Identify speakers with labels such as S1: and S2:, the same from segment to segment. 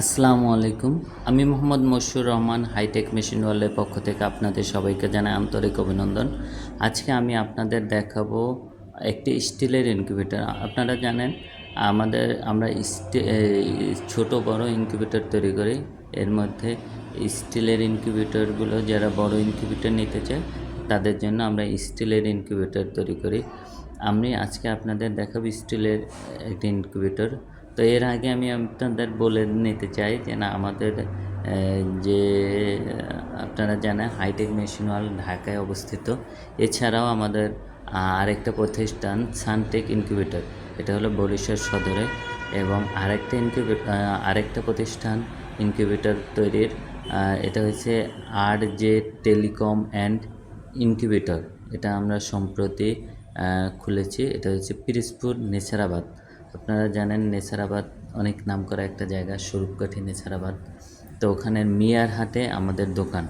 S1: আসসালামু আলাইকুম। আমি Mohammad Mashur Rahman, high tech machine ওয়ার্ল্ডের পক্ষ থেকে আপনাদের সবাইকে জানাই আন্তরিক অভিনন্দন। আজকে আমি আপনাদের দেখাবো একটি স্টিলের ইনকিউবেটর। আপনারা জানেন, আমাদের, আমরা ছোট বড় ইনকিউবেটর তৈরি করি। এর মধ্যে স্টিলের ইনকিউবেটরগুলো, যারা বড় ইনকিউবেটর নিতে চায়, তাদের জন্য আমরা স্টিলের ইনকিউবেটর তৈরি করি। আমি আজকে আপনাদের দেখাবো স্টিলের একটি ইনকিউবেটর। তো এর আগে আমি আপনাদের বলে নিতে চাই যে না, আমাদের যে আপনারা জানেন হাইটেক মেশিন ঢাকায় অবস্থিত। এছাড়াও আমাদের আরেকটা প্রতিষ্ঠান সানটেক ইনকিউবেটর, এটা হলো বরিশাল সদরে এবং আরেকটা ইনকিউবেটর আরেকটা প্রতিষ্ঠান ইনকিউবেটর তৈরির এটা হচ্ছে R J telecom and incubator. এটা আমরা সম্প্রতি খুলেছি, এটা হচ্ছে পিরিজপুর নেসারাবাদ আপনারা জানেন নেসারাবাদ অনেক নাম করা একটা জায়গা, স্বরূপকাঠি নেসারাবাদ। তো ওখানে মিয়ার হাটে আমাদের দোকান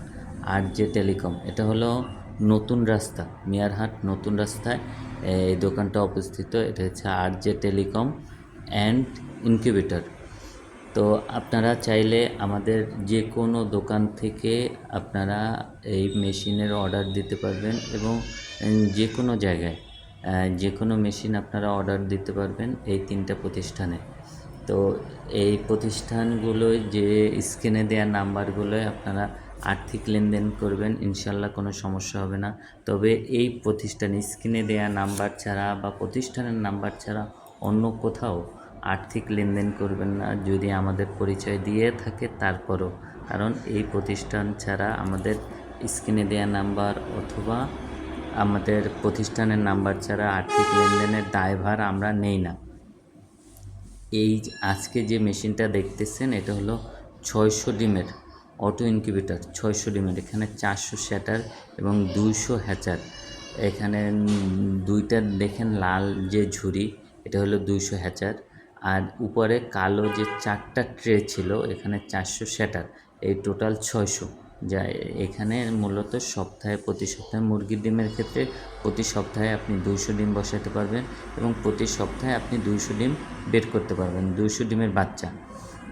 S1: আর যে টেলিকম। এটা হলো নতুন রাস্তা মিয়ারহাট নতুন রাস্তায়। এই দোকানটা অবস্থিত, এটা হচ্ছে R J telecom and incubator. তো আপনারা চাইলে আমাদের যে কোনো দোকান থেকে আপনারা এই মেশিনের অর্ডার দিতে পারবেন এবং যে কোনো জায়গায়। যে কোনো মেশিন আপনারা অর্ডার দিতে পারবেন এই তিনটা প্রতিষ্ঠানে। তো এই প্রতিষ্ঠানগুলোয় যে স্ক্রিনে দেওয়া নাম্বারগুলোয় আপনারা আর্থিক লেনদেন করবেন, ইনশাল্লাহ কোনো সমস্যা হবে না। তবে এই প্রতিষ্ঠান স্ক্রিনে দেওয়া নাম্বার ছাড়া বা প্রতিষ্ঠানের নাম্বার ছাড়া অন্য কোথাও আর্থিক লেনদেন করবেন না। যদি আমাদের পরিচয় দিয়ে থাকে তারপরও। কারণ এই প্রতিষ্ঠান ছাড়া আমাদের স্ক্রিনে দেওয়া নাম্বার অথবা আমাদের প্রতিষ্ঠানের নাম্বার ছাড়া আর্থিক লেনদেনের দায়ভার আমরা নেই না। এই আজকে যে মেশিনটা দেখতেছেন, এটা হলো ছয়শো ডিমের অটো ইনকিউবেটর, ছয়শো ডিমের। এখানে চারশো শ্যাটার এবং দুইশো হ্যাচার। এখানে দুইটা দেখেন লাল যে ঝুড়ি, এটা হলো দুইশো হ্যাচার। আর উপরে কালো যে চারটা ট্রে ছিল, এখানে চারশো শ্যাটার। এই টোটাল ছয়শো। যা এখানে মূলত সপ্তাহে, প্রতি সপ্তাহে মুরগির ডিমের ক্ষেত্রে প্রতি সপ্তাহে আপনি দুইশো ডিম বসাতে পারবেন এবং প্রতি সপ্তাহে আপনি দুইশো ডিম বের করতে পারবেন, দুইশো ডিমের বাচ্চা।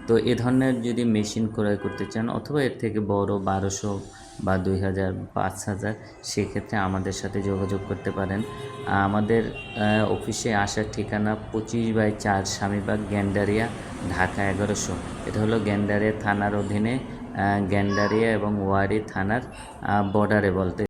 S1: তো এ ধরনের যদি মেশিন ক্রয় করতে চান অথবা এর থেকে বড় বারোশো বা দুই হাজার, পাঁচ হাজার, সেক্ষেত্রে আমাদের সাথে যোগাযোগ করতে পারেন। আমাদের অফিসে আসার ঠিকানা পঁচিশ বাই চার স্বামীবাগ, গ্যান্ডারিয়া, ঢাকা এগারোশো। এটা হলো গ্যান্ডারিয়া থানার অধীনে গ্যান্ডারিয়া এবং ওয়ারি থানার বর্ডারে বলতে